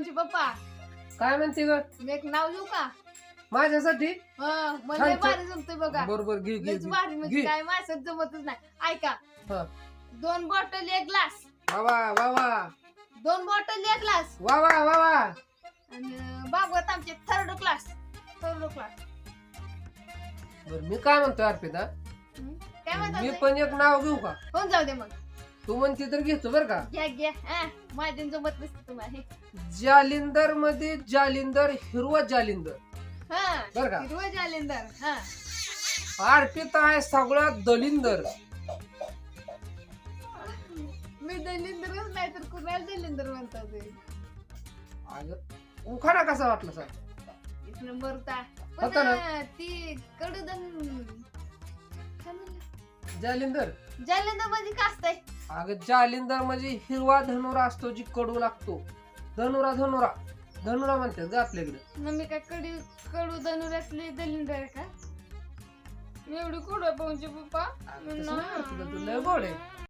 पवनची पप्पा काय म्हणते ग? मी एक नाव घेऊ का? माझ्यासाठी? हं, मला छान, लय छान. भारी जमतोय बघा. बरोबर घे घे लयच घे. भारी म्हणजे घे. काय माझ्यात जमतच नाही. ऐका हा. दोन बॉटल एक ग्लास. वा वा वा वा दोन बॉटल एक ग्लास. वा वा वा वा आणि भागवत आमचे थर्ड क्लास थर्ड क्लास बर मी काय म्हणतोय अर्पिता? काय मी म्हणतात पण एक नाव घेऊ का? कोण जाऊ दे मग. तू म्हणते तर घेतो बर का. घ्या घ्या. हा, माझ्या जमत नसते तुम्हाला. हे. जालिंदरमध्ये जालिंदर हिरवा जालिंदर. हा बर का? हिरवं जालिंदर हा. अर्पिता आहे सगळ्यात दलिंदर. मी दलिंदरच नाही तर कुणाला दलिंदर म्हणतात ते. अगं, उखाणा कसा वाटला सांग. एक नंबर होता होता पण ना? अं, ती कडुदन काय म्हणलं? जालिंदर. जालिंदर म्हणजे का असतंय? अगं जालिंदर म्हणजे हिरवा धनुरा असतो जी कडू लागतो. धनुरा धनुरा. धनुरा म्हणतात ग आपल्याकडे. मग मी काय कडी कडू धनुरातली दलिंदर आहे का? एवढी कुठं पाहूनची पप्पा अगं, तसं नाही अर्पिता, तू? लय गोड आहे.